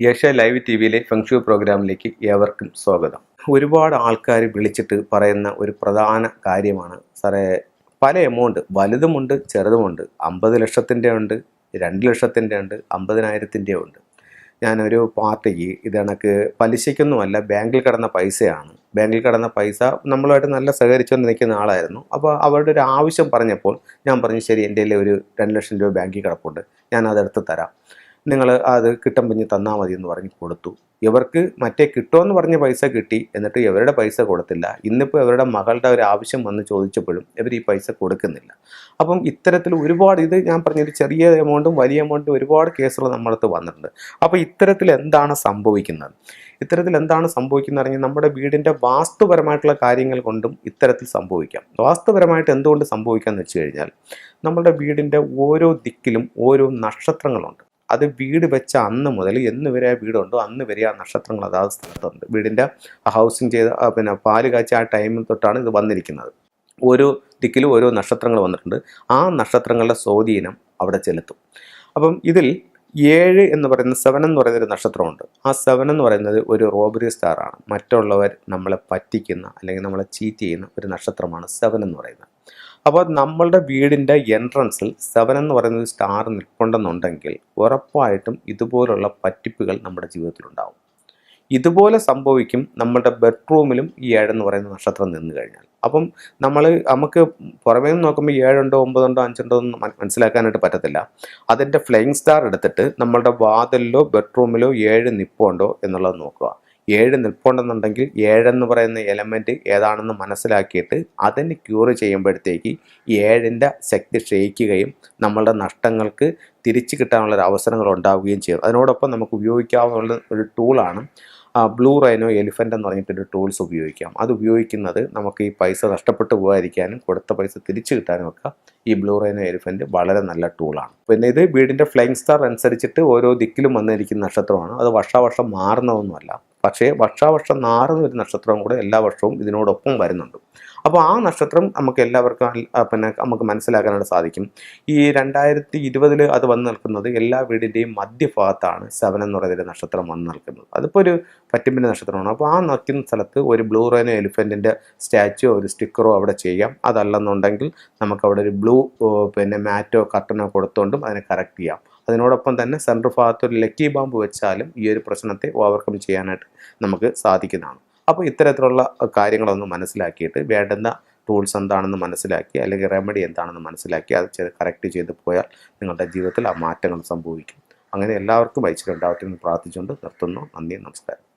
Asia live T വിയിലെ feng shui പ്രോഗ്രാമിലേക്ക് ഏവർക്കും സ്വാഗതം. ഒരുപാട് ആൾക്കാർ വിളിച്ചിട്ട് പറയുന്ന ഒരു പ്രധാന കാര്യമാണ്. സാറേ പല എമൗണ്ട് വലുതുമുണ്ട് ചെറുതുമുണ്ട്. അമ്പത് ലക്ഷത്തിന്റെ ഉണ്ട് രണ്ട് ലക്ഷത്തിന്റെ ഉണ്ട് അമ്പതിനായിരത്തിന്റെ ഉണ്ട് ഞാനൊരു പാർട്ടിക്ക് ഇത് കണക്ക് പലിശയ്ക്കൊന്നുമല്ല ബാങ്കിൽ കിടന്ന പൈസയാണ്. ബാങ്കിൽ കിടന്ന പൈസ നമ്മളുമായിട്ട് നല്ല സഹകരിച്ചുകൊണ്ട് നിൽക്കുന്ന ആളായിരുന്നു. അപ്പോൾ അവരുടെ ഒരു ആവശ്യം പറഞ്ഞപ്പോൾ ഞാൻ പറഞ്ഞു ശരി എന്റെ ഒരു രണ്ട് ലക്ഷം രൂപ ബാങ്കിൽ കിടപ്പുണ്ട്. ഞാൻ അതെടുത്ത് തരാം. നിങ്ങൾ അത് കിട്ടുമ്പോൾ തന്നാൽ മതി എന്ന് പറഞ്ഞ് കൊടുത്തു. ഇവർക്ക് മറ്റേ കിട്ടുമെന്ന് പറഞ്ഞ പൈസ കിട്ടി എന്നിട്ട് ഇവരുടെ പൈസ കൊടുത്തില്ല. ഇന്നിപ്പോൾ ഇവരുടെ മകളുടെ ഒരു ആവശ്യം വന്ന് ചോദിച്ചപ്പോഴും ഇവർ ഈ പൈസ കൊടുക്കുന്നില്ല. അപ്പം ഇത്തരത്തിൽ ഒരുപാട് ഇത് ഞാൻ പറഞ്ഞൊരു ചെറിയ എമൗണ്ടും വലിയ എമൗണ്ടും ഒരുപാട് കേസുകൾ നമ്മളടുത്ത് വന്നിട്ടുണ്ട്. അപ്പോൾ ഇത്തരത്തിൽ എന്താണ് സംഭവിക്കുന്നത്? ഇത്തരത്തിൽ എന്താണ് സംഭവിക്കുന്നത് അറിഞ്ഞാൽ നമ്മുടെ വീടിന്റെ വാസ്തുപരമായിട്ടുള്ള കാര്യങ്ങൾ കൊണ്ടും ഇത്തരത്തിൽ സംഭവിക്കാം. വാസ്തുപരമായിട്ട് എന്തുകൊണ്ട് സംഭവിക്കാമെന്ന് വെച്ച് കഴിഞ്ഞാൽ നമ്മുടെ വീടിന്റെ ഓരോ ദിക്കിലും ഓരോ നക്ഷത്രങ്ങളുണ്ട്. അത് വീട് വെച്ച അന്ന് മുതൽ എന്ന് വരെ ആ വീടുണ്ടോ? അന്ന് വരെ ആ നക്ഷത്രങ്ങൾ അതാത് സ്ഥലത്തുണ്ട്. വീടിന്റെ ഹൗസിങ് ചെയ്ത പിന്നെ പാൽ കാച്ച ആ ടൈമിൽ തൊട്ടാണ് ഇത് വന്നിരിക്കുന്നത്. ഓരോ ദിക്കിലും ഓരോ നക്ഷത്രങ്ങൾ വന്നിട്ടുണ്ട്. ആ നക്ഷത്രങ്ങളുടെ സ്വാധീനം അവിടെ ചെലുത്തും. അപ്പം ഇതിൽ ഏഴ് എന്ന് പറയുന്ന സെവൻ എന്ന് പറയുന്ന ഒരു നക്ഷത്രമുണ്ട്. ആ സെവൻ എന്ന് പറയുന്നത് ഒരു റോബറി സ്റ്റാറാണ് മറ്റുള്ളവർ നമ്മളെ പറ്റിക്കുന്ന അല്ലെങ്കിൽ നമ്മളെ ചീറ്റ് ചെയ്യുന്ന ഒരു നക്ഷത്രമാണ് സെവൻ എന്ന് പറയുന്നത്. അപ്പോൾ നമ്മളുടെ വീടിന്റെ എൻട്രൻസിൽ സെവൻ എന്ന് പറയുന്ന ഒരു സ്റ്റാർ നിൽപ്പുണ്ടെന്നുണ്ടെങ്കിൽ ഉറപ്പായിട്ടും ഇതുപോലുള്ള പറ്റിപ്പുകൾ നമ്മുടെ ജീവിതത്തിലുണ്ടാവും. ഇതുപോലെ സംഭവിക്കും നമ്മളുടെ ബെഡ്റൂമിലും ഈ ഏഴെന്ന് പറയുന്ന നക്ഷത്രം നിന്ന് കഴിഞ്ഞാൽ. അപ്പം നമ്മൾ നമുക്ക് പുറമേ നിന്ന് നോക്കുമ്പോൾ ഏഴുണ്ടോ ഒമ്പതുണ്ടോ അഞ്ചുണ്ടോ എന്ന് മനസ്സിലാക്കാനായിട്ട് പറ്റത്തില്ല. അതിന്റെ ഫ്ലൈയിങ് സ്റ്റാർ എടുത്തിട്ട് നമ്മളുടെ വാതിലിലോ ബെഡ്റൂമിലോ ഏഴ് നിപ്പുണ്ടോ എന്നുള്ളത് നോക്കുക. ഏഴ് നിൽപ്പുണ്ടെന്നുണ്ടെങ്കിൽ ഏഴെന്ന് പറയുന്ന എലമെന്റ് ഏതാണെന്ന് മനസ്സിലാക്കിയിട്ട് അതിന് ക്യൂർ ചെയ്യുമ്പോഴത്തേക്ക് ഏഴിന്റെ ശക്തി ക്ഷയിക്കുകയും നമ്മളുടെ നഷ്ടങ്ങൾക്ക് തിരിച്ചു കിട്ടാനുള്ള ഒരു അവസരങ്ങൾ ഉണ്ടാവുകയും ചെയ്യും. അതിനോടൊപ്പം നമുക്ക് ഉപയോഗിക്കാവുന്ന ഒരു ടൂളാണ് ബ്ലൂ റൈനോ എലിഫന്റ് എന്ന് പറഞ്ഞിട്ടൊരു ടൂൾസ് ഉപയോഗിക്കാം. അത് ഉപയോഗിക്കുന്നത് നമുക്ക് ഈ പൈസ നഷ്ടപ്പെട്ടു പോകാതിരിക്കാനും കൊടുത്ത പൈസ തിരിച്ചു കിട്ടാനും ഒക്കെ ഈ ബ്ലൂ റൈനോ എലിഫന്റ് വളരെ നല്ല ടൂളാണ് പിന്നെ ഇത് വീടിന്റെ ഫ്ലൈങ് സ്റ്റാർ അനുസരിച്ചിട്ട് ഓരോ ദിക്കിലും വന്നിരിക്കുന്ന നക്ഷത്രമാണ്. അത് വർഷാവർഷം മാറുന്നതൊന്നുമല്ല. പക്ഷേ വർഷാവർഷം നാറുന്ന ഒരു നക്ഷത്രവും കൂടെ എല്ലാ വർഷവും ഇതിനോടൊപ്പം വരുന്നുണ്ട്. അപ്പോൾ ആ നക്ഷത്രം നമുക്ക് എല്ലാവർക്കും പിന്നെ നമുക്ക് മനസ്സിലാക്കാനായിട്ട് സാധിക്കും. ഈ രണ്ടായിരത്തി ഇരുപതിൽ അത് വന്നു നിൽക്കുന്നത് എല്ലാ വീടിന്റെയും മധ്യഭാഗത്താണ് സെവൻ എന്ന് പറയുന്നൊരു നക്ഷത്രം വന്നു നിൽക്കുന്നത്. അതിപ്പോൾ ഒരു പറ്റിമ്പിന്റെ നക്ഷത്രമാണ്. അപ്പോൾ ആ നിൽക്കുന്ന സ്ഥലത്ത് ഒരു ബ്ലൂ റൈനോ എലിഫന്റിന്റെ സ്റ്റാച്ചുവോ ഒരു സ്റ്റിക്കറോ അവിടെ ചെയ്യാം. അതല്ലെന്നുണ്ടെങ്കിൽ നമുക്ക് അവിടെ ഒരു ബ്ലൂ പിന്നെ മാറ്റോ കർട്ടനോ കൊടുത്തുകൊണ്ടും അതിനെ കറക്റ്റ് ചെയ്യാം. അതിനോടൊപ്പം തന്നെ സെൻട്രൽ ഭാഗത്ത് ഒരു ലക്കി ബാമ്പ് വെച്ചാലും ഈ ഒരു പ്രശ്നത്തെ ഓവർകം ചെയ്യാനായിട്ട് നമുക്ക് സാധിക്കുന്നതാണ്. അപ്പോൾ ഇത്തരത്തിലുള്ള കാര്യങ്ങളൊന്ന് മനസ്സിലാക്കിയിട്ട് വേണ്ടുന്ന ടൂൾസ് എന്താണെന്ന് മനസ്സിലാക്കി അല്ലെങ്കിൽ റെമഡി എന്താണെന്ന് മനസ്സിലാക്കി അത് ചെയ്ത് കറക്റ്റ് ചെയ്ത് പോയാൽ നിങ്ങളുടെ ജീവിതത്തിൽ ആ മാറ്റങ്ങൾ സംഭവിക്കും. അങ്ങനെ എല്ലാവർക്കും വഹിച്ചിട്ടുണ്ടാവട്ടെ എന്ന് പ്രാർത്ഥിച്ചുകൊണ്ട് നിർത്തുന്നു. നന്ദി നമസ്കാരം.